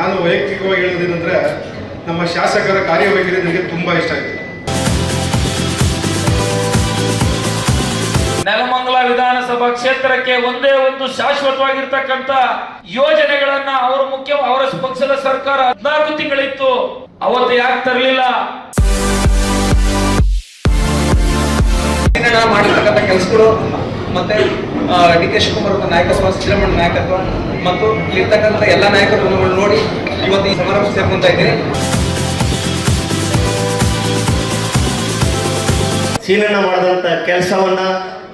ನಾನು ವೈಯಕ್ತಿಕವಾಗಿ ಹೇಳೋದೇನೆಂದರೆ ನಮ್ಮ ಶಾಸಕರ ಕಾರ್ಯವೈಖರಿ ನನಗೆ ತುಂಬ ಇಷ್ಟ ಆಯ್ತು. ನೆಲಮಂಗಲ ವಿಧಾನಸಭಾ ಕ್ಷೇತ್ರಕ್ಕೆ ಒಂದೇ ಒಂದು ಶಾಶ್ವತವಾಗಿರ್ತಕ್ಕಂತ ಯೋಜನೆಗಳನ್ನ ಅವರು ಮುಖ್ಯ ಅವರ ಪಕ್ಷದ ಸರ್ಕಾರ ಹದಿನಾಲ್ಕು ತಿಂಗಳಿತ್ತು. ಅವತ್ತು ಯಾಕೆ ತರಲಿಲ್ಲ? ಮಾಡಿರ್ತಕ್ಕಂಥ ಕೆಲಸಗಳು ಮತ್ತೆ ಡಿ ಕೆ ಶಿವಕುಮಾರ್ ಅವರ ನಾಯಕತ್ವ ಸಿದ್ದರಾಮಯ್ಯ ನಾಯಕತ್ವ ಮತ್ತು ಇಲ್ಲಿರ್ತಕ್ಕಂಥ ಎಲ್ಲ ನಾಯಕರುಗಳನ್ನು ನೋಡಿ ಇವತ್ತು ಈ ಸಮಾರಂಭ ಸೇರ್ಕೊಂತ ಇದ್ದೀನಿ. ಸೀನಣ್ಣ ಮಾಡಿದಂಥ ಕೆಲಸವನ್ನ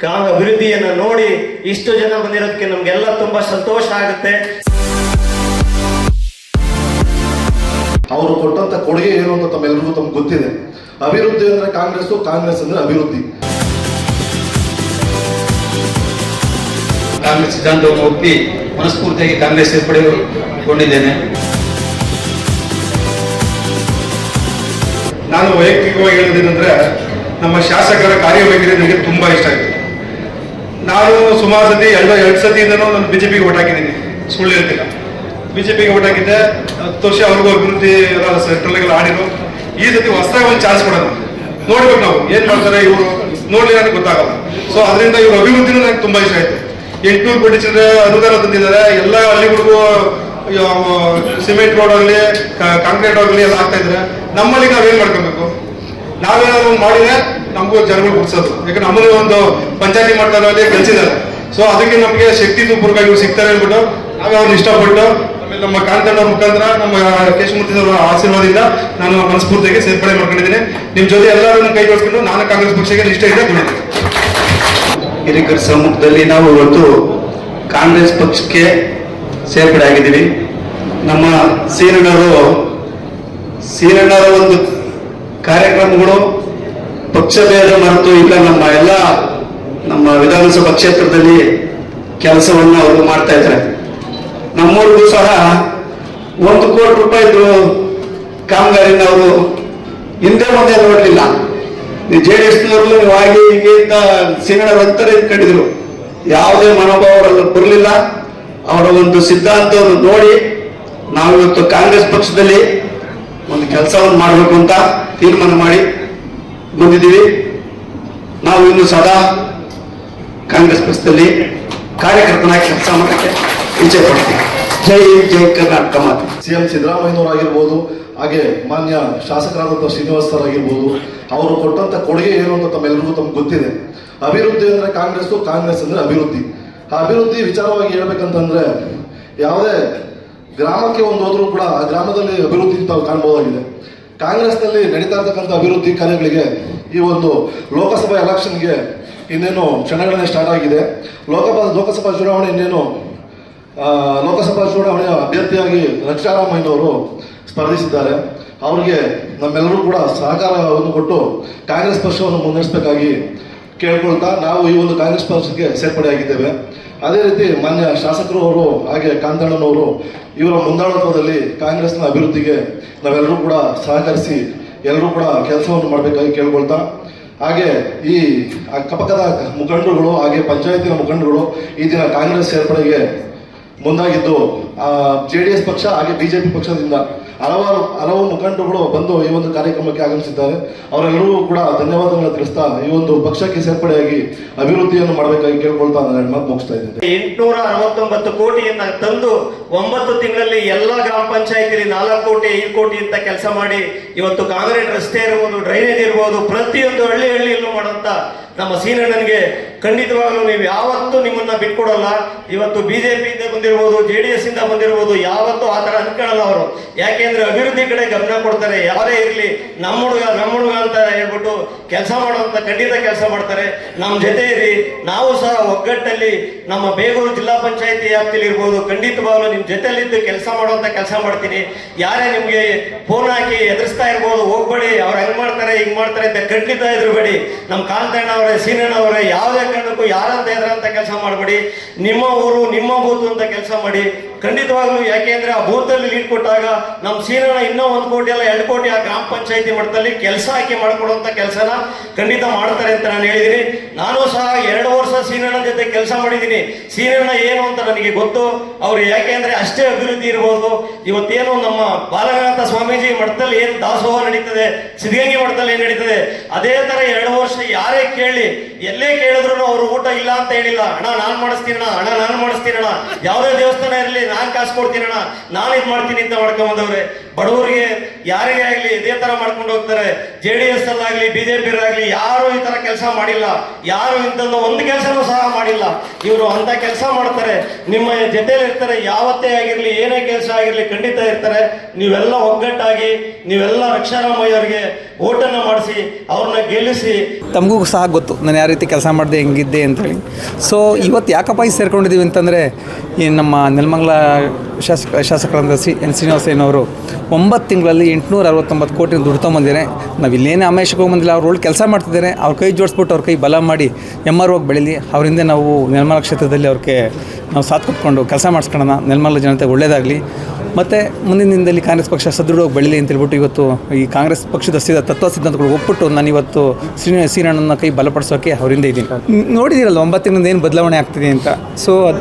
ಕಾಮ ಅಭಿವೃದ್ಧಿಯನ್ನು ನೋಡಿ ಇಷ್ಟು ಜನ ಬಂದಿರೋದಕ್ಕೆ ನಮ್ಗೆಲ್ಲ ತುಂಬಾ ಸಂತೋಷ ಆಗುತ್ತೆ. ಅವರು ಕೊಟ್ಟಂತ ಕೊಡುಗೆ ಏನು ಅಂತ ತಮ್ಮೆಲ್ಲರಿಗೂ ತಮ್ಗೆ ಗೊತ್ತಿದೆ. ಅಭಿವೃದ್ಧಿ ಅಂದ್ರೆ ಕಾಂಗ್ರೆಸ್ ಕಾಂಗ್ರೆಸ್ ಅಂದ್ರೆ ಅಭಿವೃದ್ಧಿ. ಕಾಂಗ್ರೆಸ್ ಸಿದ್ಧಾಂತವನ್ನು ಒಪ್ಪಿ ಮನಸ್ಫೂರ್ತಿಯಾಗಿ ಕಾಂಗ್ರೆಸ್ ಸೇರ್ಪಡೆಗೊಂಡಿದ್ದೇನೆ. ನಾನು ವೈಯಕ್ತಿಕವಾಗಿ ಹೇಳೋದೇನೆಂದ್ರೆ ನಮ್ಮ ಶಾಸಕರ ಕಾರ್ಯವೈಖರಿ ನನಗೆ ತುಂಬಾ ಇಷ್ಟ ಆಯ್ತು. ನಾನು ಸುಮಾರು ಸತಿ ಎರಡು ಎರಡು ಸತಿಯಿಂದನೂ ನಾನು ಬಿಜೆಪಿಗೆ ಓಟ್ ಹಾಕಿದ್ದೀನಿ. ಸುಳ್ಳು ಹೇಳ್ತಿಲ್ಲ. ಬಿಜೆಪಿಗೆ ಓಟ್ ಹಾಕಿದ್ದೆ, ಹತ್ತು ವರ್ಷ ಅವ್ರಿಗೂ ಅಭಿವೃದ್ಧಿ ಸೆಂಟ್ರಲ್ಗೆಲ್ಲ ಆಡಿರು ಈ ಸತಿ ಹೊಸದಾಗಿ ಒಂದು ಚಾನ್ಸ್ ಕೊಡೋಣ ನೋಡ್ಬೇಕು ನಾವು, ಏನ್ ಮಾಡ್ತಾರೆ ಇವರು? ನೋಡ್ಲಿ ನನಗೆ ಗೊತ್ತಾಗಲ್ಲ. ಸೊ ಅದರಿಂದ ಇವ್ರ ಅಭಿವೃದ್ಧಿನೂ ನನಗೆ ತುಂಬಾ ಇಷ್ಟ ಆಯ್ತು. ಕೋಟಿ ಚಿಲ್ಲರೆ ಅನುದಾನ ತಂದಿದ್ದಾರೆ. ಎಲ್ಲ ಹಳ್ಳಿಗಳಿಗೂ ಸಿಮೆಂಟ್ ರೋಡ್ ಆಗಲಿ ಕಾಂಕ್ರೀಟ್ ಆಗಲಿ ಎಲ್ಲ ಆಗ್ತಾ ಇದ್ರೆ ನಮ್ಮಲ್ಲಿ ನಾವೇನ್ ಮಾಡ್ಕೊಬೇಕು? ನಾವೇನಾದ್ರು ಮಾಡಿದ್ರೆ ನಮಗೂ ಜನಗಳು ಗುಡ್ಸೋದು. ಯಾಕಂದ್ರೆ ನಮ್ಮಲ್ಲಿ ಒಂದು ಪಂಚಾಯತಿ ಮಾಡ್ತಾರೆ ಕಲಿಸಿದ್ದಾರೆ. ಸೊ ಅದಕ್ಕೆ ನಮಗೆ ಶಕ್ತಿ ಪೂರ್ವಕ ಇವ್ರು ಸಿಗ್ತಾರೆ ಅಂದ್ಬಿಟ್ಟು ನಾವೇ ಅವ್ರನ್ನ ಇಷ್ಟಪಟ್ಟು ಆಮೇಲೆ ನಮ್ಮ ಕಾಂತಣ್ಣ ಮುಖಾಂತರ ನಮ್ಮ ಕೇಶಮೂರ್ತಿ ಅವರ ಆಶೀರ್ವಾದದಿಂದ ನಾನು ಮನಸ್ಫೂರ್ತಿಗೆ ಸೇರ್ಪಡೆ ಮಾಡ್ಕೊಂಡಿದ್ದೀನಿ. ನಿಮ್ಮ ಜೊತೆ ಎಲ್ಲರೂ ಕೈ ಜೋಡಿಸ್ಕೊಂಡು ನಾನು ಕಾಂಗ್ರೆಸ್ ಪಕ್ಷಕ್ಕೆ ನಿಷ್ಠೆಯಿಂದ ದುಡಿತೀನಿ. ಹಿರಿಕರ ಸಮ್ಮುಖದಲ್ಲಿ ನಾವು ಇವತ್ತು ಕಾಂಗ್ರೆಸ್ ಪಕ್ಷಕ್ಕೆ ಸೇರ್ಪಡೆ ಆಗಿದ್ದೀವಿ. ನಮ್ಮ ಸೀನಣ್ಣರು, ಸೀನಣ್ಣರ ಒಂದು ಕಾರ್ಯಕ್ರಮಗಳು ಪಕ್ಷಭೇದ ಮರೆತು ಈಗ ನಮ್ಮ ಎಲ್ಲ ನಮ್ಮ ವಿಧಾನಸಭಾ ಕ್ಷೇತ್ರದಲ್ಲಿ ಕೆಲಸವನ್ನು ಅವರು ಮಾಡ್ತಾ ಇದ್ದಾರೆ. ನಮ್ಮೂರಿಗೂ ಸಹ ಒಂದು ಕೋಟಿ ರೂಪಾಯಿದು ಕಾಮಗಾರಿನ ಅವರು ಹಿಂದೆ ಮುಂದೆ ನೋಡಲಿಲ್ಲ. ಜೆ ಡಿ ನೀವು ಹಾಗೆ ಹೀಗೆ ಅಂತ ಸಿಂಗಡ ಕಂಡಿದ್ರು ಯಾವುದೇ ಮನೋಭಾವ ಬರಲಿಲ್ಲ. ಅವರ ಒಂದು ಸಿದ್ಧಾಂತವನ್ನು ನೋಡಿ ನಾವು ಇವತ್ತು ಕಾಂಗ್ರೆಸ್ ಪಕ್ಷದಲ್ಲಿ ಒಂದು ಕೆಲಸವನ್ನು ಮಾಡಬೇಕು ಅಂತ ತೀರ್ಮಾನ ಮಾಡಿ ಬಂದಿದ್ದೀವಿ. ನಾವು ಇನ್ನು ಸದಾ ಕಾಂಗ್ರೆಸ್ ಪಕ್ಷದಲ್ಲಿ ಕಾರ್ಯಕರ್ತನಾಗಿ ಕೆಲಸ ಮಾಡೋಕ್ಕೆ ಇಚ್ಛೆ ಪಡ್ತೀವಿ ಜೈ ಜೈ ಕರ್ನಾಟಕ ಮಾತು. ಸಿಎಂ ಸಿದ್ದರಾಮಯ್ಯನವರಾಗಿರ್ಬೋದು ಹಾಗೆ ಮಾನ್ಯ ಶಾಸಕರಾದಂಥ ಶ್ರೀನಿವಾಸ್ ಸರ್ ಆಗಿರ್ಬೋದು, ಅವರು ಕೊಟ್ಟಂತ ಕೊಡುಗೆ ಏನು ಅಂತ ತಮ್ಮೆಲ್ಲರಿಗೂ ತಮ್ಗೆ ಗೊತ್ತಿದೆ. ಅಭಿವೃದ್ಧಿ ಅಂದರೆ ಕಾಂಗ್ರೆಸ್ ಕಾಂಗ್ರೆಸ್ ಅಂದ್ರೆ ಅಭಿವೃದ್ಧಿ. ಆ ಅಭಿವೃದ್ಧಿ ವಿಚಾರವಾಗಿ ಹೇಳ್ಬೇಕಂತಂದ್ರೆ, ಯಾವುದೇ ಗ್ರಾಮಕ್ಕೆ ಒಂದು ಹೋದರೂ ಕೂಡ ಆ ಗ್ರಾಮದಲ್ಲಿ ಅಭಿವೃದ್ಧಿ ತಾವು ಕಾಣ್ಬೋದಾಗಿದೆ ಕಾಂಗ್ರೆಸ್ನಲ್ಲಿ ನಡೀತಾ ಇರ್ತಕ್ಕಂಥ ಅಭಿವೃದ್ಧಿ ಕಾರ್ಯಗಳಿಗೆ ಈ ಒಂದು ಲೋಕಸಭಾ ಎಲೆಕ್ಷನ್ಗೆ ಇನ್ನೇನು ಕ್ಷಣಗಳನ್ನೇ ಸ್ಟಾರ್ಟ್ ಆಗಿದೆ. ಲೋಕಸಭಾ ಲೋಕಸಭಾ ಚುನಾವಣೆ ಇನ್ನೇನು ಲೋಕಸಭಾ ಚುನಾವಣೆಯ ಅಭ್ಯರ್ಥಿಯಾಗಿ ರಕ್ಷಾರಾಮಯ್ಯನವರು ಸ್ಪರ್ಧಿಸಿದ್ದಾರೆ. ಅವರಿಗೆ ನಮ್ಮೆಲ್ಲರೂ ಕೂಡ ಸಹಕಾರವನ್ನು ಕೊಟ್ಟು ಕಾಂಗ್ರೆಸ್ ಪಕ್ಷವನ್ನು ಮುನ್ನಡೆಸಬೇಕಾಗಿ ಕೇಳ್ಕೊಳ್ತಾ ನಾವು ಈ ಒಂದು ಕಾಂಗ್ರೆಸ್ ಪಕ್ಷಕ್ಕೆ ಸೇರ್ಪಡೆಯಾಗಿದ್ದೇವೆ ಅದೇ ರೀತಿ ಮಾನ್ಯ ಶಾಸಕರು ಅವರು ಹಾಗೆ ಕಾಂತಣ್ಣನವರು ಇವರ ಮುಂದಾಳತ್ವದಲ್ಲಿ ಕಾಂಗ್ರೆಸ್ನ ಅಭಿವೃದ್ಧಿಗೆ ನಾವೆಲ್ಲರೂ ಕೂಡ ಸಹಕರಿಸಿ ಎಲ್ಲರೂ ಕೂಡ ಕೆಲಸವನ್ನು ಮಾಡಬೇಕಾಗಿ ಕೇಳ್ಕೊಳ್ತಾ, ಹಾಗೆ ಈ ಅಕ್ಕಪಕ್ಕದ ಮುಖಂಡರುಗಳು ಹಾಗೆ ಪಂಚಾಯತಿನ ಮುಖಂಡರುಗಳು ಈ ದಿನ ಕಾಂಗ್ರೆಸ್ ಸೇರ್ಪಡೆಗೆ ಮುಂದಾಗಿದ್ದು ಜೆ ಡಿ ಎಸ್ ಪಕ್ಷ ಹಾಗೆ ಬಿಜೆಪಿ ಪಕ್ಷದಿಂದ ಹಲವಾರು ಹಲವು ಮುಖಂಡರುಗಳು ಬಂದು ಈ ಒಂದು ಕಾರ್ಯಕ್ರಮಕ್ಕೆ ಆಗಮಿಸಿದ್ದಾರೆ. ಅವರೆಲ್ಲರೂ ಕೂಡ ಧನ್ಯವಾದಗಳನ್ನು ತಿಳಿಸ್ತಾ ಈ ಒಂದು ಪಕ್ಷಕ್ಕೆ ಸೇರ್ಪಡೆಯಾಗಿ ಅಭಿವೃದ್ಧಿಯನ್ನು ಮಾಡಬೇಕಾಗಿ ಕೇಳ್ಕೊಳ್ತಾ ನಾನು ಮಾತು ಮುಗಿಸ್ತಾ ಇದ್ದೇನೆ. ಎಂಟುನೂರ ಅರವತ್ತೊಂಬತ್ತು ಕೋಟಿಯನ್ನ ತಂದು ಒಂಬತ್ತು ತಿಂಗಳಲ್ಲಿ ಎಲ್ಲ ಗ್ರಾಮ ಪಂಚಾಯತಿಲಿ ನಾಲ್ಕು ಕೋಟಿ, ಐದು ಕೋಟಿ ಅಂತ ಕೆಲಸ ಮಾಡಿ ಇವತ್ತು ಕಾಂಕ್ರೀಟ್ ರಸ್ತೆ ಇರ್ಬೋದು ಡ್ರೈನೇಜ್ ಇರ್ಬೋದು, ಪ್ರತಿಯೊಂದು ಹಳ್ಳಿ ಹಳ್ಳಿಯಲ್ಲೂ ಮಾಡುವಂತ ನಮ್ಮ ಸೀನಣ್ಣನಿಗೆ ಖಂಡಿತವಾಗ್ಲೂ ನೀವು ಯಾವತ್ತೂ ನಿಮ್ಮನ್ನ ಬಿಟ್ಕೊಡಲ್ಲ. ಇವತ್ತು ಬಿಜೆಪಿ ಇಂದ ಬಂದಿರ್ಬೋದು, ಜೆ ಡಿ ಎಸ್ ಇಂದ ಬಂದಿರ್ಬೋದು, ಯಾವತ್ತೂ ಆ ಥರ ಅನ್ಕೊಳ್ಳಲ್ಲ ಅವರು. ಯಾಕೆಂದ್ರೆ ಅಭಿವೃದ್ಧಿ ಕಡೆ ಗಮನ ಕೊಡ್ತಾರೆ, ಯಾರೇ ಇರಲಿ, ನಮ್ಮ ಹುಡುಗ ನಮ್ಮ ಹುಡುಗ ಅಂತ ಹೇಳ್ಬಿಟ್ಟು ಕೆಲಸ ಮಾಡುವಂತ ಖಂಡಿತ ಕೆಲಸ ಮಾಡ್ತಾರೆ. ನಮ್ಮ ಜೊತೆ ಇರಿ ನಾವು ಸಹ ಒಗ್ಗಟ್ಟಲ್ಲಿ ನಮ್ಮ ಬೇಗೂರು ಜಿಲ್ಲಾ ಪಂಚಾಯತಿ ವ್ಯಾಪ್ತಿಯಲ್ಲಿ ಇರ್ಬೋದು, ಖಂಡಿತವಾಗ್ಲೂ ನಿಮ್ಮ ಜೊತೆಯಲ್ಲಿದ್ದು ಕೆಲಸ ಮಾಡುವಂತ ಕೆಲಸ ಮಾಡ್ತೀನಿ. ಯಾರೇ ನಿಮಗೆ ಫೋನ್ ಹಾಕಿ ಎದುರಿಸ್ತಾ ಇರ್ಬೋದು, ಹೋಗ್ಬೇಡಿ, ಅವ್ರು ಹಂಗ್ ಮಾಡ್ತಾರೆ, ಹಿಂಗ್ ಮಾಡ್ತಾರೆ ಅಂತ ಖಂಡಿತ ಎದುರುಬೇಡಿ ನಮ್ಮ ಕಾಂತಣ್ಣ ಅವರೇ, ಸೀನಣ್ಣ ಅವರೇ, ಯಾವುದೇ ಕಾರಣಕ್ಕೂ ಯಾರಂತ ಅಂತ ಕೆಲಸ ಮಾಡಬೇಡಿ. ನಿಮ್ಮ ಊರು ನಿಮ್ಮ ಬೂತು ಅಂತ ಕೆಲಸ ಮಾಡಿ. ಖಂಡಿತವಾಗ್ಲೂ ಯಾಕೆಂದ್ರೆ ಆ ಬೂತಲ್ಲಿ ಲೀಡ್ ಕೊಟ್ಟಾಗ ನಮ್ಮ ಸೀನಣ್ಣ ಇನ್ನೂ ಒಂದು ಕೋಟಿ ಅಲ್ಲ, ಎರಡು ಕೋಟಿ ಆ ಗ್ರಾಮ ಪಂಚಾಯತಿ ಮಟ್ಟದಲ್ಲಿ ಕೆಲಸ ಆಯ್ಕೆ ಮಾಡಿಕೊಡುವಂಥ ಕೆಲಸನ ಖಂಡಿತ ಮಾಡ್ತಾರೆ ಅಂತ ನಾನು ಹೇಳಿದ್ದೀನಿ. ನಾನು ಸಹ ಎರಡು ವರ್ಷ ಸೀನಣ್ಣ ಜೊತೆ ಕೆಲಸ ಮಾಡಿದ್ದೀನಿ. ಸೀನಣ್ಣ ಏನು ಅಂತ ನನಗೆ ಗೊತ್ತು. ಅವ್ರು ಯಾಕೆಂದ್ರೆ ಅಷ್ಟೇ ಅಭಿವೃದ್ಧಿ ಇರಬಹುದು ಇವತ್ತೇನು ನಮ್ಮ ಬಾಲನಾಥ ಸ್ವಾಮೀಜಿ ಮಠದಲ್ಲಿ ಏನು ದಾಸೋಹ ನಡೀತದೆ, ಸಿದ್ಧಗಂಗೆ ಮಠದಲ್ಲಿ ಏನು ನಡೀತದೆ, ಅದೇ ತರ ಎರಡು ವರ್ಷ ಯಾರೇ ಕೇಳಿ, ಎಲ್ಲೇ ಕೇಳಿದ್ರು ಅವರು ಊಟ ಇಲ್ಲ ಅಂತ ಹೇಳಿಲ್ಲ. ಅಣ್ಣ, ನಾನು ಮಾಡಿಸ್ತೀನಣ್ಣ, ಅಣ್ಣ, ನಾನು ಮಾಡಿಸ್ತೀನಣ್ಣ. ಯಾವುದೇ ದೇವಸ್ಥಾನ ಇರಲಿ ನಾನ್ ಕಾಸು ಕೊಡ್ತೀನಣ್ಣ ನಾನು ಇದು ಮಾಡ್ತೀನಿ ಅಂತ ಮಾಡ್ಕೊಂಡ್ ಬಂದವ್ರೆ ಬಡವರಿಗೆ ಯಾರಿಗೆ ಆಗ್ಲಿ ಇದೇ ತರ ಮಾಡ್ಕೊಂಡು ಹೋಗ್ತಾರೆ. ಜೆ ಡಿ ಎಸ್ ಅಲ್ಲಾಗ್ಲಿ ಬಿಜೆಪಿ ಆಗ್ಲಿ ಯಾರು ಈ ತರ ಕೆಲಸ ಮಾಡಿಲ್ಲ, ಯಾರು ಇಂಥದ್ದು ಒಂದು ಕೆಲಸನೂ ಸಹ ಮಾಡಿಲ್ಲ. ಇವರು ಅಂತ ಕೆಲಸ ಮಾಡ್ತಾರೆ, ನಿಮ್ಮ ಜೊತೆಯಲ್ಲಿ ಇರ್ತಾರೆ, ಯಾವತ್ತೇ ಆಗಿರಲಿ, ಏನೇ ಕೆಲಸ ಆಗಿರಲಿ, ಖಂಡಿತ ಇರ್ತಾರೆ. ನೀವೆಲ್ಲ ಒಗ್ಗಟ್ಟಾಗಿ, ನೀವೆಲ್ಲ ರಕ್ಷಾರಾಮಯ್ಯ ಅವರಿಗೆ ಓಟನ್ನು ಮಾಡಿಸಿ, ಅವ್ರನ್ನ ಗೆಲ್ಲಿಸಿ. ತಮಗೂ ಸಹ ಗೊತ್ತು, ನಾನು ಯಾವ ರೀತಿ ಕೆಲಸ ಮಾಡಿದೆ, ಹೆಂಗಿದ್ದೆ ಅಂತೇಳಿ. ಸೊ ಇವತ್ತು ಯಾಕಪ್ಪ ಈ ಸೇರ್ಕೊಂಡಿದ್ದೀವಿ ಅಂತಂದರೆ, ಈ ನಮ್ಮ ನೆಲಮಂಗಲ ಶಾಸಕ ಶಾಸಕರಾದ ಸಿ, ಎನ್ ಶ್ರೀನಿವಾಸಯ್ಯನವರು ಒಂಬತ್ತು ತಿಂಗಳಲ್ಲಿ ಎಂಟುನೂರ ಅರವತ್ತೊಂಬತ್ತು ಕೋಟಿ ದುಡ್ಡು ತೊಗೊಂಬಂದಿದ್ದಾರೆ. ನಾವು ಇಲ್ಲೇನೇ ಅಮೇಶಕ್ಕೆ ಹೋಗ್ಬಂದಿಲ್ಲ ಅವ್ರು ಒಳ್ಳೆ ಕೆಲಸ ಮಾಡ್ತಿದ್ದಾರೆ. ಅವ್ರ ಕೈ ಜೋಡಿಸ್ಬಿಟ್ಟು ಅವ್ರ ಕೈ ಬಲ ಮಾಡಿ ಎಂ ಆರ್ ಹೋಗಿ ಬೆಳೀಲಿ. ಅವರಿಂದ ನಾವು ನೆಲ್ಮಲ ಕ್ಷೇತ್ರದಲ್ಲಿ ಅವ್ರಿಗೆ ನಾವು ಸಾಥ್ ಕೊಟ್ಕೊಂಡು ಕೆಲಸ ಮಾಡಿಸ್ಕೊಳ್ಳೋಣ. ನೆಲ್ಮಲ ಜನತೆ ಒಳ್ಳೇದಾಗಲಿ. ಮತ್ತು ಮುಂದಿನ ದಿನದಲ್ಲಿ ಕಾಂಗ್ರೆಸ್ ಪಕ್ಷ ಸದೃಢವಾಗಿ ಬೆಳೀಲಿ ಅಂತ ಹೇಳ್ಬಿಟ್ಟು ಇವತ್ತು ಈ ಕಾಂಗ್ರೆಸ್ ಪಕ್ಷದ ಸಿದ್ಧ ತತ್ವ ಸಿದ್ಧಾಂತಗಳು ಒಪ್ಪಿಟ್ಟು ನಾನು ಇವತ್ತು ಶ್ರೀ ಶ್ರೀರಣ್ಣನ ಕೈ ಬಲಪಡಿಸೋಕೆ ಅವರಿಂದ ಇದ್ದೀನಿ. ನೋಡಿದಿರಲ್ಲ ನೋಡಿದ್ದೀರಲ್ಲ ಒಂಬತ್ತು ತಿಂಗಳಿಂದ ಏನು ಬದಲಾವಣೆ ಆಗ್ತಿದೆ ಅಂತ? ಸೊ ಅದು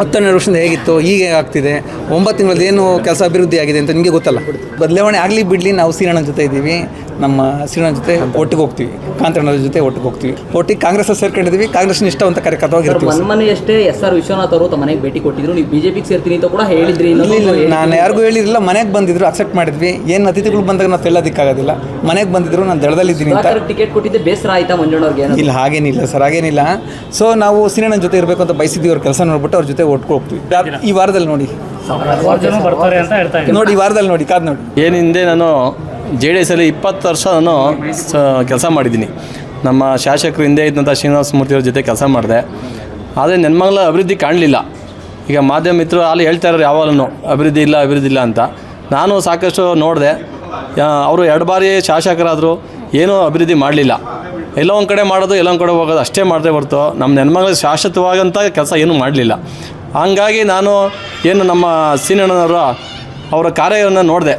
ಹತ್ತೆರಡು ವರ್ಷದಿಂದ ಹೇಗಿತ್ತು ಈಗ ಹೇಗೆ ಆಗ್ತಿದೆ ಒಂಬತ್ತು ತಿಂಗಳಲ್ಲಿ ಏನು ಕೆಲಸ ಅಭಿವೃದ್ಧಿ ಆಗಿದೆ ಅಂತ ನಿಮಗೆ ಗೊತ್ತಲ್ಲ? ಬದಲಾವಣೆ ಆಗಲಿ ಬಿಡಲಿ ನಾವು ಶ್ರೀರಣ್ಣನ ಜೊತೆ ಇದ್ದೀವಿ ನಮ್ಮ ಶ್ರೀರಣ್ಣ ಜೊತೆ ಒಟ್ಟಿಗೆ ಹೋಗ್ತೀವಿ ಕಾಂತರಣ್ಣ ಜೊತೆ ಒಟ್ಟಿಗೆ ಹೋಗ್ತೀವಿ. ಒಟ್ಟಿಗೆ ಕಾಂಗ್ರೆಸ್ ಸೇರ್ಕೊಂಡಿದ್ದೀವಿ ಕಾಂಗ್ರೆಸ್ ನಿಷ್ಠಾವಂತ ಕಾರ್ಯಕರ್ತವಾಗಿರ್ತೀವಿ ಮನ್ ಮನೆಯಷ್ಟೇ ಎಸ್ ಆರ್ ವಿಶ್ವನಾಥ್ ಅವರು ತಮ್ಮನೆಗೆ ಭೇಟಿ ಕೊಟ್ಟಿದ್ರು. ನೀವು ಬಿಜೆಪಿಗೆ ಸೇರ್ತೀನಿ ಅಂತ ಕೂಡ ಹೇಳಿದ್ರಿ. ಇಲ್ಲ ಇಲ್ಲ ಹೇಳಿ- ನಾನು ಯಾರಿಗೂ ಹೇಳಿರಲಿಲ್ಲ ಮನೆಗೆ ಬಂದಿದ್ರು ಅಕ್ಸೆಪ್ಟ್ ಮಾಡಿದ್ವಿ. ಏನು ಅತಿಥಿಗಳು ಬಂದಾಗ ನಾವು ತೆಳ್ಳೋದಕ್ಕಾಗೋದಿಲ್ಲ. ಮನೆಗೆ ಬಂದಿದ್ರು ನಾನು ದಳದಲ್ಲಿದ್ದೀನಿ ಅಂತ. ಟಿಕೆಟ್ ಕೊಟ್ಟಿದ್ದೆ ಬೇಸರ ಆಯ್ತಾ ಮಂಜಣ್ಣವ್ರಿಗೆ ಇಲ್ಲ ಹಾಗೇನಿಲ್ಲ ಸರ್ ಹಾಗೇನಿಲ್ಲ. ಸೊ ನಾವು ಸಿನಿಮಾ ಜೊತೆ ಇರಬೇಕು ಅಂತ ಬಯಸಿದ್ವಿ ಅವ್ರ ಕೆಲಸ ನೋಡ್ಬಿಟ್ಟು ಅವ್ರ ಜೊತೆ ಒಟ್ಕೊ ಹೋಗ್ತೀವಿ ಈ ವಾರದಲ್ಲಿ ನೋಡಿ. ನೋಡಿ ಈ ವಾರದಲ್ಲಿ ನೋಡಿ ಕಾದ್ ನೋಡಿ. ಏನು ಹಿಂದೆ ನಾನು ಜೆ ಡಿ ಎಸ್ಸಲ್ಲಿ ಇಪ್ಪತ್ತು ವರ್ಷ ನಾನು ಕೆಲಸ ಮಾಡಿದ್ದೀನಿ. ನಮ್ಮ ಶಾಸಕರು ಹಿಂದೆ ಇದ್ದಂಥ ಶ್ರೀನಿವಾಸ ಮೂರ್ತಿಯವ್ರ ಜೊತೆ ಕೆಲಸ ಮಾಡಿದೆ. ಆದರೆ ನೆನ್ಮಂಗಲ ಅಭಿವೃದ್ಧಿ ಕಾಣಲಿಲ್ಲ. ಈಗ ಮಾಧ್ಯಮ ಮಿತ್ರರು ಅಲ್ಲಿ ಹೇಳ್ತಾ ಇರೋರು ಯಾವಾಗಲೂ ಅಭಿವೃದ್ಧಿ ಇಲ್ಲ ಅಭಿವೃದ್ಧಿ ಇಲ್ಲ ಅಂತ. ನಾನು ಸಾಕಷ್ಟು ನೋಡಿದೆ ಅವರು ಎರಡು ಬಾರಿ ಶಾಸಕರಾದರು, ಏನೂ ಅಭಿವೃದ್ಧಿ ಮಾಡಲಿಲ್ಲ. ಎಲ್ಲೋ ಒಂದು ಕಡೆ ಮಾಡೋದು, ಎಲ್ಲೋ ಒಂದು ಕಡೆ ಹೋಗೋದು ಅಷ್ಟೇ ಮಾಡದೆ ಹೊರತು ನಮ್ಮ ನೆನ್ಮಂಗಲ ಶಾಶ್ವತವಾಗಂಥ ಕೆಲಸ ಏನೂ ಮಾಡಲಿಲ್ಲ. ಹಂಗಾಗಿ ನಾನು ಏನು ನಮ್ಮ ಸೀನಣ್ಣನವರು ಅವರ ಕಾರ್ಯವನ್ನು ನೋಡಿದೆ.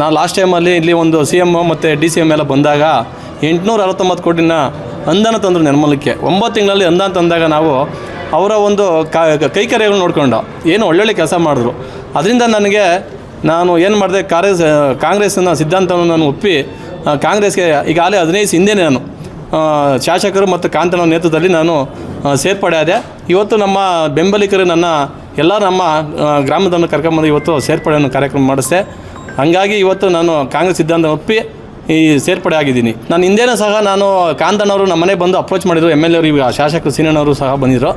ನಾನು ಲಾಸ್ಟ್ ಟೈಮಲ್ಲಿ ಇಲ್ಲಿ ಒಂದು ಸಿ ಎಂ ಮತ್ತು ಡಿ ಸಿ ಎಂ ಎಲ್ಲ ಬಂದಾಗ ಎಂಟುನೂರ ಅರವತ್ತೊಂಬತ್ತು ಕೋಟಿನ ಅಂದಾನ ತಂದರು ನೆನ್ಮಲಕ್ಕೆ ಒಂಬತ್ತು ತಿಂಗಳಲ್ಲಿ ಅಂದಾನ ತಂದಾಗ ನಾವು ಅವರ ಒಂದು ಕೈಕರ್ಯಗಳು ನೋಡಿಕೊಂಡು. ಏನು ಒಳ್ಳೊಳ್ಳೆ ಕೆಲಸ ಮಾಡಿದ್ರು. ಅದರಿಂದ ನನಗೆ ನಾನು ಏನು ಮಾಡಿದೆ, ಕಾಂಗ್ರೆಸ್ ಕಾಂಗ್ರೆಸ್ನ ಸಿದ್ಧಾಂತವನ್ನು ನಾನು ಒಪ್ಪಿ ಕಾಂಗ್ರೆಸ್ಗೆ ಈಗಾಗಲೇ ಹದಿನೈದು ಹಿಂದೆ ನಾನು ಶಾಸಕರು ಮತ್ತು ಕಾಂತನ ನೇತೃತ್ವದಲ್ಲಿ ನಾನು ಸೇರ್ಪಡೆ ಆದೆ. ಇವತ್ತು ನಮ್ಮ ಬೆಂಬಲಿಗರು ನನ್ನ, ಎಲ್ಲ ನಮ್ಮ ಗ್ರಾಮದನ್ನು ಕರ್ಕೊಂಬಂದು ಇವತ್ತು ಸೇರ್ಪಡೆಯನ್ನು ಕಾರ್ಯಕ್ರಮ ಮಾಡಿಸ್ದೆ. ಹಂಗಾಗಿ ಇವತ್ತು ನಾನು ಕಾಂಗ್ರೆಸ್ ಸಿದ್ಧಾಂತ ಒಪ್ಪಿ ಈ ಸೇರ್ಪಡೆ ಆಗಿದ್ದೀನಿ. ನಾನು ಹಿಂದೆನೂ ಸಹ ನಾನು ಕಾಂತನವರು ನಮ್ಮ ಮನೆ ಬಂದು ಅಪ್ರೋಚ್ ಮಾಡಿದರು. ಎಂ ಎಲ್ ಎ ಈಗ ಶಾಸಕರು ಸೀನಣ್ಣವರು ಸಹ ಬಂದಿದ್ದರು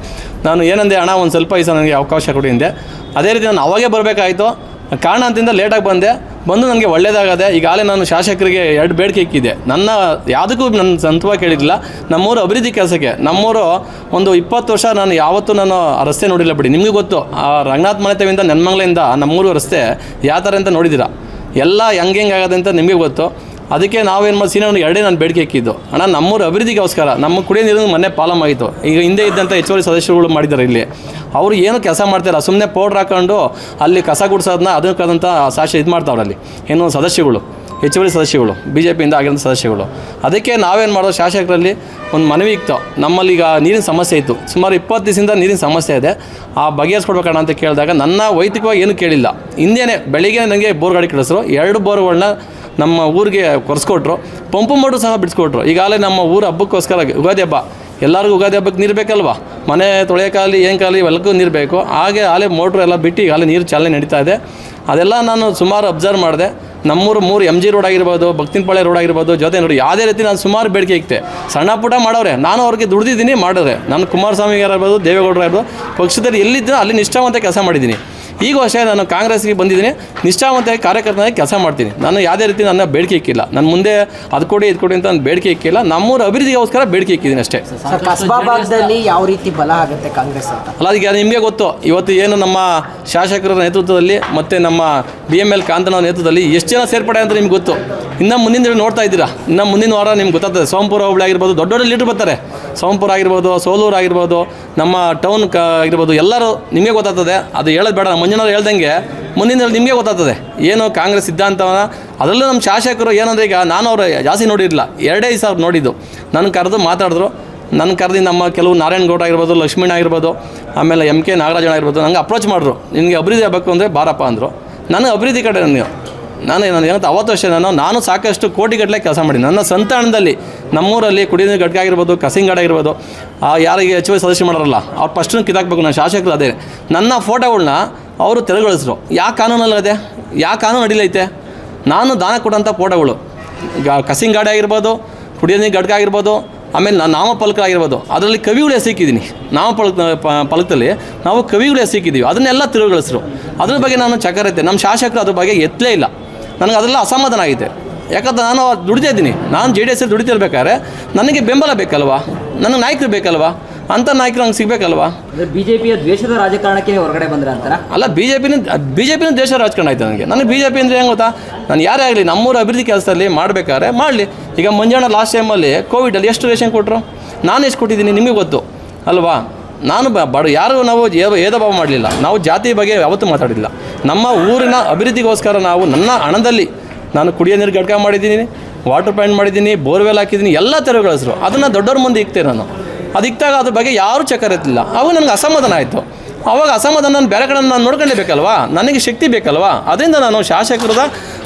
ನಾನು ಏನಂದೆ ಹಣ ಒಂದು ಸ್ವಲ್ಪ ದಿವಸ ನನಗೆ ಅವಕಾಶ ಕೊಡಿ ಹಿಂದೆ ಅದೇ ರೀತಿ ನಾನು ಅವಾಗೇ ಬರಬೇಕಾಯಿತು. ಕಾರಣದಿಂದ ಲೇಟಾಗಿ ಬಂದೆ. ಬಂದು ನನಗೆ ಒಳ್ಳೆಯದಾಗದೆ ಈಗಾಗಲೇ ನಾನು ಶಾಸಕರಿಗೆ ಎರಡು ಬೇಡಿಕೆ ಇಕ್ಕಿದೆ. ನನ್ನ ಯಾವುದಕ್ಕೂ ನನ್ನ ಸಂತವಾಗಿ ಕೇಳಿರಲಿಲ್ಲ. ನಮ್ಮೂರು ಅಭಿವೃದ್ಧಿ ಕೆಲಸಕ್ಕೆ. ನಮ್ಮೂರು ಒಂದು ಇಪ್ಪತ್ತು ವರ್ಷ ನಾನು ಯಾವತ್ತೂ ನಾನು ರಸ್ತೆ ನೋಡಿಲ್ಲ ಬಿಡಿ. ನಿಮಗೆ ಗೊತ್ತು, ಆ ರಂಗನಾಥ್ ಮನೆತವಿಂದ ನೆನ್ಮಂಗ್ಲಿಂದ ನಮ್ಮೂರು ರಸ್ತೆ ಯಾವ ಥರ ಅಂತ ನೋಡಿದ್ದೀರಾ. ಎಲ್ಲ ಹೆಂಗೆ ಹೆಂಗೆ ಆಗೋದಂತ ಅಂತ ನಿಮಗೆ ಗೊತ್ತು. ಅದಕ್ಕೆ ನಾವೇನು ಮಾಡ್ತೀನಿ ಸೀನಿಯರ್ ಎರಡೇ ನಾನು ಬೇಡಿಕೆ ಇಕ್ಕಿದ್ದು. ಅಣ್ಣ, ನಮ್ಮೂರು ಅಭಿವೃದ್ಧಿಗೋಸ್ಕರ ನಮ್ಮ ಕುಡಿಯೋ ನೀರಿನ ಮೊನ್ನೆ ಪಾಲಮ್ ಆಗಿತ್ತು ಈಗ ಹಿಂದೆ ಇದ್ದಂಥ ಹೆಚ್ಚುವರಿ ಸದಸ್ಯರುಗಳು ಮಾಡಿದ್ದಾರೆ ಇಲ್ಲಿ. ಅವರು ಏನು ಕೆಲಸ ಮಾಡ್ತಾಯಿಲ್ಲ ಸುಮ್ಮನೆ ಪೌಡ್ರ್ ಹಾಕೊಂಡು ಅಲ್ಲಿ ಕಸ ಗುಡಿಸೋದನ್ನ ಅದಕ್ಕಾದಂಥ ಸಾಕ್ಷಿ ಇದು ಮಾಡ್ತಾವ್ರೆ ಅಲ್ಲಿ. ಏನು ಸದಸ್ಯಗಳು, ಹೆಚ್ಚುವರಿ ಸದಸ್ಯಗಳು ಬಿ ಜೆ ಪಿಯಿಂದ ಆಗಿರೋ ಸದಸ್ಯಗಳು. ಅದಕ್ಕೆ ನಾವೇನು ಮಾಡೋದು, ಶಾಸಕರಲ್ಲಿ ಒಂದು ಮನವಿ ಇತ್ತು. ನಮ್ಮಲ್ಲಿ ಈಗ ನೀರಿನ ಸಮಸ್ಯೆ ಇತ್ತು. ಸುಮಾರು ಇಪ್ಪತ್ತು ದಿವಸದಿಂದ ನೀರಿನ ಸಮಸ್ಯೆ ಇದೆ. ಆ ಬಗೆಹರಿಸ್ಕೊಡ್ಬೇಕಣ್ಣ ಅಂತ ಕೇಳಿದಾಗ ನನ್ನ ವೈಯಕ್ತಿಕವಾಗಿ ಏನು ಕೇಳಿಲ್ಲ. ಹಿಂದೇನೆ ಬೆಳಿಗ್ಗೆ ನನಗೆ ಬೋರ್ ಗಾಡಿ ಕಳಿಸ್ರು. ಎರಡು ಬೋರ್ಗಳನ್ನ ನಮ್ಮ ಊರಿಗೆ ಕೊರೆಸ್ಕೊಟ್ರು. ಪಂಪು ಮೋಟ್ರು ಸಹ ಬಿಡಿಸ್ಕೊಟ್ರು. ಈಗಾಗಲೇ ನಮ್ಮ ಊರು ಹಬ್ಬಕ್ಕೋಸ್ಕರ ಯುಗಾದಿ ಹಬ್ಬ. ಎಲ್ಲರಿಗೂ ಯುಗಾದಿ ಹಬ್ಬಕ್ಕೆ ನೀರು ಬೇಕಲ್ವಾ? ಮನೆ ತೊಳೆಯೋಕ್ಕಾಗಲಿ ಏನು ಕಾಗಲಿ ಎಲ್ಲಕ್ಕೂ ನೀರು ಬೇಕು. ಹಾಗೆ ಆಲೆ ಮೋಟ್ರ್ ಎಲ್ಲ ಬಿಟ್ಟು ಈಗಾಗಲೇ ನೀರು ಚಾಲನೆ ನಡೀತಾ ಇದೆ. ಅದೆಲ್ಲ ನಾನು ಸುಮಾರು ಅಬ್ಸರ್ವ್ ಮಾಡಿದೆ. ನಮ್ಮೂರು ಮೂರು ಎಂ ಜಿ ರೋಡ್ ಆಗಿರ್ಬೋದು ಭಕ್ತಿನಪಾಳೆ ರೋಡ್ ಆಗಿರ್ಬೋದು, ಜೊತೆ ನೋಡಿ, ಯಾವುದೇ ರೀತಿ ನಾನು ಸುಮಾರು ಬೇಡಿಕೆ ಇಕ್ತೆ. ಸಣ್ಣ ಪುಟ ಮಾಡೋರೆ. ನಾನು ಅವ್ರಿಗೆ ದುಡ್ದಿದ್ದೀನಿ ಮಾಡಿದ್ರೆ ನಾನು ಕುಮಾರಸ್ವಾಮಿ ಇರ್ಬೋದು ದೇವೇಗೌಡರು ಪಕ್ಷದಲ್ಲಿ ಎಲ್ಲಿದ್ದರೂ ಅಲ್ಲಿ ನಿಷ್ಠಾವಂತ ಕೆಲಸ ಮಾಡಿದ್ದೀನಿ. ಈಗ ಅಷ್ಟೇ ನಾನು ಕಾಂಗ್ರೆಸ್ಗೆ ಬಂದಿದ್ದೀನಿ. ನಿಷ್ಠಾವಂತ ಕಾರ್ಯಕರ್ತನಾಗಿ ಕೆಲಸ ಮಾಡ್ತೀನಿ. ನಾನು ಯಾವುದೇ ರೀತಿ ನನ್ನ ಬೇಡಿಕೆ ಇಕ್ಕಿಲ್ಲ. ನನ್ನ ಮುಂದೆ ಅದು ಕೊಡಿ ಇದು ಕೊಡಿ ಅಂತ ನಾನು ಬೇಡಿಕೆ ಇಕ್ಕಿಲ್ಲ. ನಮ್ಮೂರ ಅಭಿವೃದ್ಧಿಗೋಸ್ಕರ ಬೇಡಿಕೆ ಇಕ್ಕಿದ್ದೀನಿ ಅಷ್ಟೇ. ಭಾಗದಲ್ಲಿ ಯಾವ ರೀತಿ ಬಲ ಆಗುತ್ತೆ ಕಾಂಗ್ರೆಸ್ ಅಂತ? ಅಲ್ಲ ಅದಕ್ಕೆ ನಿಮಗೆ ಗೊತ್ತು. ಇವತ್ತು ಏನು ನಮ್ಮ ಶಾಸಕರ ನೇತೃತ್ವದಲ್ಲಿ ಮತ್ತು ನಮ್ಮ ಬಿ ಎಂ ಎಲ್ ಕಾಂತನ ನೇತೃತ್ವದಲ್ಲಿ ಎಷ್ಟು ಜನ ಸೇರ್ಪಡೆ ಅಂತ ನಿಮ್ಗೆ ಗೊತ್ತು. ಇನ್ನು ಮುಂದಿನ ದಿನ ನೋಡ್ತಾ ಇದ್ದೀರಾ. ಇನ್ನು ಮುಂದಿನ ವಾರ ನಿಮ್ಗೆ ಗೊತ್ತಾಗ್ತದೆ. ಸೋಮಪುರ ಹೋಬಳಿ ಆಗಿರ್ಬೋದು, ದೊಡ್ಡ ದೊಡ್ಡ ಲೀಡ್ರ್ ಬರ್ತಾರೆ. ಸೋಮಪುರ ಆಗಿರ್ಬೋದು, ಸೋಲೂರು ಆಗಿರ್ಬೋದು, ನಮ್ಮ ಟೌನ್ ಕ ಆಗಿರ್ಬೋದು, ಎಲ್ಲರೂ ನಿಮಗೆ ಗೊತ್ತಾಗ್ತದೆ. ಅದು ಹೇಳೋದು ಬೇಡ, ನಮ್ಮ ಹೇಳ್ದಂಗೆ ಮುಂದಿನ ನಿಮಗೆ ಗೊತ್ತಾಗ್ತದೆ. ಏನು ಕಾಂಗ್ರೆಸ್ ಸಿದ್ಧಾಂತವನ್ನ? ಅದರಲ್ಲೂ ನಮ್ಮ ಶಾಸಕರು ಏನಂದರೆ ಈಗ ನಾನು ಅವರು ಜಾಸ್ತಿ ನೋಡಿರಲಿಲ್ಲ. ಎರಡೇ ದಿವಸ ಅವ್ರು ನೋಡಿದ್ದು. ನನ್ನ ಕರೆದು ಮಾತಾಡಿದ್ರು. ನನ್ನ ಕರೆದು ನಮ್ಮ ಕೆಲವು ನಾರಾಯಣ ಗೌಡ ಆಗಿರ್ಬೋದು ಲಕ್ಷ್ಮೀಣ ಆಗಿರ್ಬೋದು, ಆಮೇಲೆ ಎಂ ಕೆ ನಾಗರಾಜನ ಆಗಿರ್ಬೋದು, ನಂಗೆ ಅಪ್ರೋಚ್ ಮಾಡಿದ್ರು. ನಿನಗೆ ಅಭಿವೃದ್ಧಿ ಆಗಬೇಕು ಅಂದರೆ ಬಾರಪ್ಪ ಅಂದರು. ನನಗೆ ಅಭಿವೃದ್ಧಿ ಕಡೆ ನನಗೆ ನಾನು ನಾನು ಏನಂತ ಅವತ್ತು ಅಷ್ಟೇ ನಾನು ನಾನು ಸಾಕಷ್ಟು ಕೋಟಿಗಟ್ಟಲೆ ಕೆಲಸ ಮಾಡಿ ನನ್ನ ಸಂತಾನದಲ್ಲಿ ನಮ್ಮೂರಲ್ಲಿ ಕುಡಿಯೋ ನೀರು ಘಟಕ ಆಗಿರ್ಬೋದು ಕಸಿಂಗ್ ಆಗಿರ್ಬೋದು ಯಾರಿಗೆ ಎಚ್ ವೈ ಸದಸ್ಯ ಮಾಡೋರಲ್ಲ, ಅವ್ರು ಫಸ್ಟನ್ನು ಕಿತ್ತಾಕ್ಬೇಕು, ನಾನು ಶಾಸಕರು ಅದೇ. ನನ್ನ ಫೋಟೋಗಳನ್ನ ಅವರು ತೆರವುಗೊಳಿಸಿದ್ರು ಯಾವ ಕಾನೂನಲ್ಲಿ ಅದೇ ಯಾವ ಕಾನೂನು ಅಡಿಲೈತೆ ನಾನು ದಾನ ಕೊಡೋಂಥ ಫೋಟೋಗಳು. ಕಸಿಂಗ್ ಗಾಡಿ ಆಗಿರ್ಬೋದು ಕುಡಿಯೋ ನೀರು ಘಟಕ ಆಗಿರ್ಬೋದು ಆಮೇಲೆ ನಾನು ನಾಮಫಲಕ ಆಗಿರ್ಬೋದು ಅದರಲ್ಲಿ ಕವಿಗಳು ಹೆಸರಿಕ್ಕಿದ್ದೀನಿ ನಾಮಫಲಕ ಫಲಕದಲ್ಲಿ ನಾವು ಕವಿಗಳು ಹೆಸರಿಕ್ಕಿದ್ದೀವಿ ಅದನ್ನೆಲ್ಲ ತಿರುವುಗೊಳಿಸಿದ್ರು ಅದ್ರ ಬಗ್ಗೆ ನಾನು ಚಕರತೆ ನಮ್ಮ ಶಾಸಕರು ಅದ್ರ ಬಗ್ಗೆ ಎತ್ತಲೇ ಇಲ್ಲ. ನನಗೆ ಅದೆಲ್ಲ ಅಸಮಾಧಾನ ಆಗಿದೆ. ಯಾಕಂದ್ರೆ ನಾನು ದುಡಿತಾ ಇದ್ದೀನಿ. ನಾನು ಜೆ ಡಿ ಎಸ್ ದುಡಿತಿರ್ಬೇಕಾದ್ರೆ ನನಗೆ ಬೆಂಬಲ ಬೇಕಲ್ವಾ? ನನಗೆ ನಾಯಕರು ಬೇಕಲ್ವಾ? ಅಂಥ ನಾಯಕರು ನಂಗೆ ಸಿಗಬೇಕಲ್ವಾ? ಬಿಜೆಪಿಯ ದ್ವೇಷದ ರಾಜಕಾರಣಕ್ಕೆ ಹೊರಗಡೆ ಬಂದ್ರೆ ಅಂತಾರ? ಅಲ್ಲ ಬಿಜೆಪಿನ ಜೆ ಪಿನ ಬಿ ಜೆ ಪಿನ ದೇಶ ರಾಜಕಾರಣ ಆಯ್ತು ನನಗೆ. ನನಗೆ ಬಿಜೆಪಿ ಅಂದರೆ ಹೆಂಗೆ ಗೊತ್ತಾ? ನಾನು ಯಾರೇ ಆಗಲಿ ನಮ್ಮೂರ ಅಭಿವೃದ್ಧಿ ಕೆಲಸದಲ್ಲಿ ಮಾಡಬೇಕಾದ್ರೆ ಮಾಡಲಿ. ಈಗ ಮಂಜಾಣ ಲಾಸ್ಟ್ ಟೈಮಲ್ಲಿ ಕೋವಿಡಲ್ಲಿ ಎಷ್ಟು ರೇಷನ್ ಕೊಟ್ಟರು ನಾನು ಎಷ್ಟು ಕೊಟ್ಟಿದ್ದೀನಿ ನಿಮಗೆ ಗೊತ್ತು. ಅಲ್ವಾ? ನಾನು ಬಡ ಯಾರು ನಾವು ಭಾವ ಮಾಡಲಿಲ್ಲ. ನಾವು ಜಾತಿ ಬಗ್ಗೆ ಯಾವತ್ತೂ ಮಾತಾಡಿಲ್ಲ. ನಮ್ಮ ಊರಿನ ಅಭಿವೃದ್ಧಿಗೋಸ್ಕರ ನಾವು ನನ್ನ ಹಣದಲ್ಲಿ ನಾನು ಕುಡಿಯೋ ನೀರು ಗಡ್ಕ ಮಾಡಿದ್ದೀನಿ ವಾಟರ್ ಪ್ಯಾಂಟ್ ಮಾಡಿದ್ದೀನಿ ಬೋರ್ವೆಲ್ ಹಾಕಿದ್ದೀನಿ ಎಲ್ಲ ತೆರವುಗೊಳಿಸಿದ್ರು ಅದನ್ನು ದೊಡ್ಡವ್ರ ಮುಂದೆ ಇಕ್ತೆ ನಾನು. ಅದು ಇಕ್ತಾಗ ಅದ್ರ ಬಗ್ಗೆ ಯಾರೂ ಚಕ್ಕರ್ ಇರ್ತಿಲ್ಲ ಅವಾಗ ನನಗೆ ಅಸಮಾಧಾನ ಆಯಿತು. ಅವಾಗ ಅಸಮಾಧಾನ ನಾನು ಬೇರೆ ಕಡೆ ನಾನು ನೋಡ್ಕೊಳ್ಳೇಬೇಕಲ್ವಾ ನನಗೆ ಶಕ್ತಿ ಬೇಕಲ್ವಾ? ಅದರಿಂದ ನಾನು ಶಾಸಕರದ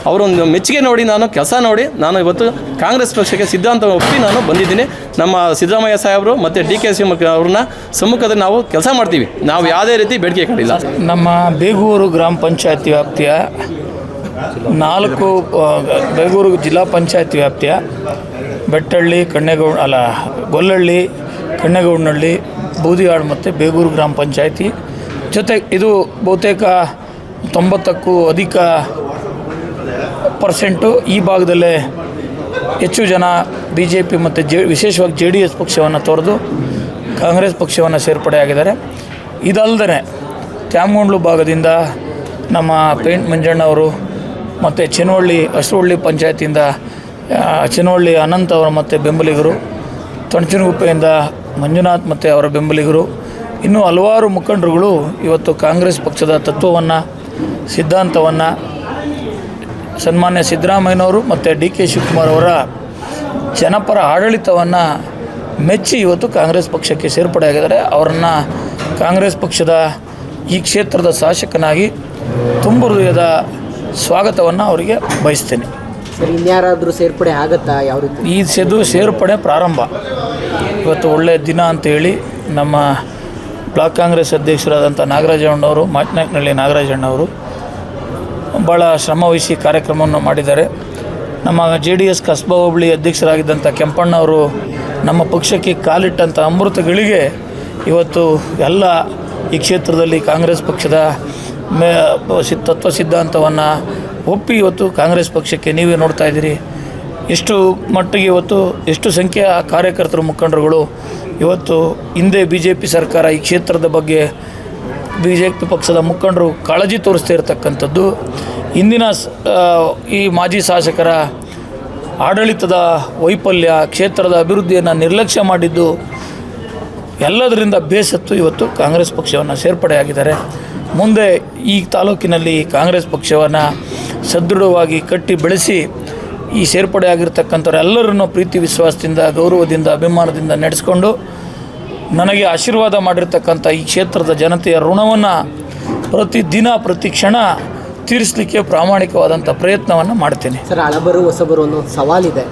ಅವರೊಂದು ಮೆಚ್ಚುಗೆ ನೋಡಿ ನಾನು ಕೆಲಸ ನೋಡಿ ನಾನು ಇವತ್ತು ಕಾಂಗ್ರೆಸ್ ಪಕ್ಷಕ್ಕೆ ಸಿದ್ಧಾಂತ ಒಪ್ಪಿ ನಾನು ಬಂದಿದ್ದೀನಿ. ನಮ್ಮ ಸಿದ್ದರಾಮಯ್ಯ ಸಾಹೇಬರು ಮತ್ತು ಡಿ ಕೆ ಸಿ ಅವ್ರನ್ನ ಸಮ್ಮುಖದಲ್ಲಿ ನಾವು ಕೆಲಸ ಮಾಡ್ತೀವಿ. ನಾವು ಯಾವುದೇ ರೀತಿ ಬೇಡಿಕೆ ಕಟ್ಟಿಲ್ಲ ನಮ್ಮ ಬೇಗೂರು ಗ್ರಾಮ ಪಂಚಾಯತ್ ವ್ಯಾಪ್ತಿಯ ನಾಲ್ಕು ಬೇಗೂರು ಜಿಲ್ಲಾ ಪಂಚಾಯತ್ ವ್ಯಾಪ್ತಿಯ ಬೆಟ್ಟಳ್ಳಿ, ಕಣ್ಣೇಗೌಡ, ಅಲ್ಲ ಗೊಲ್ಲಹಳ್ಳಿ ಕಣ್ಣೇಗೌಡನಹಳ್ಳಿ ಬೂದಿಯಾಳು ಮತ್ತು ಬೇಗೂರು ಗ್ರಾಮ ಪಂಚಾಯಿತಿ. ಜೊತೆ ಇದು ಬಹುತೇಕ ತೊಂಬತ್ತಕ್ಕೂ ಅಧಿಕ ಪರ್ಸೆಂಟು ಈ ಭಾಗದಲ್ಲೇ ಹೆಚ್ಚು ಜನ ಬಿ ಜೆ ಪಿ ಮತ್ತು ಜೆ, ವಿಶೇಷವಾಗಿ ಜೆ ಡಿ ಎಸ್ ಪಕ್ಷವನ್ನು ತೊರೆದು ಕಾಂಗ್ರೆಸ್ ಪಕ್ಷವನ್ನು ಸೇರ್ಪಡೆಯಾಗಿದ್ದಾರೆ ಇದಲ್ಲದೆ ತ್ಯಾಮಗೊಂಡ್ಲು ಭಾಗದಿಂದ ನಮ್ಮ ಪೇಂಟ್ ಮಂಜಣ್ಣ ಅವರು ಮತ್ತು ಚಿನವಳ್ಳಿ ಹಸುವಳ್ಳಿ ಪಂಚಾಯತಿಯಿಂದ ಚಿನವಳ್ಳಿ ಅನಂತ್ ಅವರು ಮತ್ತು ಬೆಂಬಲಿಗರು. ತೊಣಚಿನಗುಪ್ಪೆಯಿಂದ ಮಂಜುನಾಥ್ ಮತ್ತು ಅವರ ಬೆಂಬಲಿಗರು, ಇನ್ನೂ ಹಲವಾರು ಮುಖಂಡರುಗಳು ಇವತ್ತು ಕಾಂಗ್ರೆಸ್ ಪಕ್ಷದ ತತ್ವವನ್ನು, ಸಿದ್ಧಾಂತವನ್ನು, ಸನ್ಮಾನ್ಯ ಸಿದ್ದರಾಮಯ್ಯನವರು ಮತ್ತು ಡಿ ಕೆ ಶಿವಕುಮಾರ್ ಅವರ ಜನಪರ ಆಡಳಿತವನ್ನು ಮೆಚ್ಚಿ ಇವತ್ತು ಕಾಂಗ್ರೆಸ್ ಪಕ್ಷಕ್ಕೆ ಸೇರ್ಪಡೆಯಾಗಿದ್ದಾರೆ ಅವರನ್ನು ಕಾಂಗ್ರೆಸ್ ಪಕ್ಷದ ಈ ಕ್ಷೇತ್ರದ ಶಾಸಕನಾಗಿ ತುಂಬ ಹೃದಯದ ಸ್ವಾಗತವನ್ನು ಅವರಿಗೆ ಬಯಸ್ತೇನೆ. ಸರ್ ಇನ್ಯಾರಾದರೂ ಸೇರ್ಪಡೆ ಆಗುತ್ತಾ? ಯಾವ ರೀತಿ? ಈ ಸೆದು ಸೇರ್ಪಡೆ ಪ್ರಾರಂಭ. ಇವತ್ತು ಒಳ್ಳೆಯ ದಿನ ಅಂತೇಳಿ ನಮ್ಮ ಬ್ಲಾಕ್ ಕಾಂಗ್ರೆಸ್ ಅಧ್ಯಕ್ಷರಾದಂಥ ನಾಗರಾಜಣ್ಣವರು ಮಾಚನಾಯಕನಹಳ್ಳಿ ನಾಗರಾಜಣ್ಣವರು ಭಾಳ ಶ್ರಮವಹಿಸಿ ಕಾರ್ಯಕ್ರಮವನ್ನು ಮಾಡಿದ್ದಾರೆ. ನಮ್ಮ ಜೆ ಡಿ ಎಸ್ ಕಸ್ಬಾ ಹೋಬಳಿ ಅಧ್ಯಕ್ಷರಾಗಿದ್ದಂಥ ಕೆಂಪಣ್ಣವರು ನಮ್ಮ ಪಕ್ಷಕ್ಕೆ ಕಾಲಿಟ್ಟಂಥ ಅಮೃತಗಳಿಗೆ ಇವತ್ತು ಎಲ್ಲ ಈ ಕ್ಷೇತ್ರದಲ್ಲಿ ಕಾಂಗ್ರೆಸ್ ಪಕ್ಷದ ಮೇ ತತ್ವ ಸಿದ್ಧಾಂತವನ್ನು ಒಪ್ಪಿ ಇವತ್ತು ಕಾಂಗ್ರೆಸ್ ಪಕ್ಷಕ್ಕೆ ನೀವೇ ನೋಡ್ತಾ ಇದ್ದೀರಿ. ಎಷ್ಟು ಮಟ್ಟಿಗೆ ಇವತ್ತು, ಎಷ್ಟು ಸಂಖ್ಯೆಯ ಕಾರ್ಯಕರ್ತರು, ಮುಖಂಡರುಗಳು ಇವತ್ತು ಹಿಂದೆ ಬಿ ಜೆ ಪಿ ಸರ್ಕಾರ ಈ ಕ್ಷೇತ್ರದ ಬಗ್ಗೆ ಬಿ ಜೆ ಪಿ ಪಕ್ಷದ ಮುಖಂಡರು ಕಾಳಜಿ ತೋರಿಸ್ತಾ ಇರತಕ್ಕಂಥದ್ದು. ಇಂದಿನ ಈ ಮಾಜಿ ಶಾಸಕರ ಆಡಳಿತದ ವೈಫಲ್ಯ, ಕ್ಷೇತ್ರದ ಅಭಿವೃದ್ಧಿಯನ್ನು ನಿರ್ಲಕ್ಷ್ಯ ಮಾಡಿದ್ದು ಎಲ್ಲದರಿಂದ ಬೇಸತ್ತು ಇವತ್ತು ಕಾಂಗ್ರೆಸ್ ಪಕ್ಷವನ್ನು ಸೇರ್ಪಡೆಯಾಗಿದ್ದಾರೆ. ಮುಂದೆ ಈ ತಾಲೂಕಿನಲ್ಲಿ ಕಾಂಗ್ರೆಸ್ ಪಕ್ಷವನ್ನು ಸದೃಢವಾಗಿ ಕಟ್ಟಿ ಬೆಳೆಸಿ ಈ ಸೇರ್ಪಡೆಯಾಗಿರ್ತಕ್ಕಂಥವ್ರೆಲ್ಲರನ್ನು ಪ್ರೀತಿ ವಿಶ್ವಾಸದಿಂದ ಗೌರವದಿಂದ ಅಭಿಮಾನದಿಂದ ನಡೆಸ್ಕೊಂಡು ನನಗೆ ಆಶೀರ್ವಾದ ಮಾಡಿರ್ತಕ್ಕಂಥ ಈ ಕ್ಷೇತ್ರದ ಜನತೆಯ ಋಣವನ್ನು ಪ್ರತಿದಿನ ಪ್ರತಿ ಕ್ಷಣ ತೀರಿಸಲಿಕ್ಕೆ ಪ್ರಾಮಾಣಿಕವಾದಂಥ ಪ್ರಯತ್ನವನ್ನು ಮಾಡ್ತೇನೆ. ಸರ್ ಹಳಬರು ಹೊಸಬರು ಅನ್ನೋ ಸವಾಲಿದೆ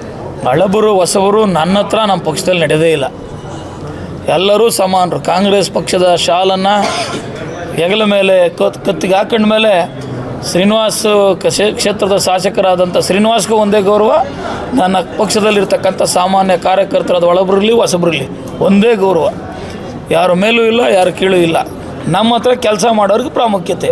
ಹಳಬರು ಹೊಸಬರು ನನ್ನ ಹತ್ರ ನಮ್ಮ ಪಕ್ಷದಲ್ಲಿ ನಡೆದೇ ಇಲ್ಲ. ಎಲ್ಲರೂ ಸಮಾನರು. ಕಾಂಗ್ರೆಸ್ ಪಕ್ಷದ ಶಾಲನ್ನು ಹೆಗಲ ಮೇಲೆ ಕತ್ ಕತ್ತಿಗೆ ಹಾಕೊಂಡ ಮೇಲೆ ಶ್ರೀನಿವಾಸ್ ಕ್ಷೇತ್ರದ ಶಾಸಕರಾದಂಥ ಶ್ರೀನಿವಾಸ್ಗೂ ಒಂದೇ ಗೌರವ. ನನ್ನ ಪಕ್ಷದಲ್ಲಿರ್ತಕ್ಕಂಥ ಸಾಮಾನ್ಯ ಕಾರ್ಯಕರ್ತರಾದ ಒಳಬ್ರಿರಲಿ, ಹೊಸಬ್ರಿರಲಿ, ಒಂದೇ ಗೌರವ. ಯಾರ ಮೇಲೂ ಇಲ್ಲ, ಯಾರ ಕೀಳು ಇಲ್ಲ. ನಮ್ಮ ಹತ್ರ ಕೆಲಸ ಮಾಡೋರಿಗೆ ಪ್ರಾಮುಖ್ಯತೆ.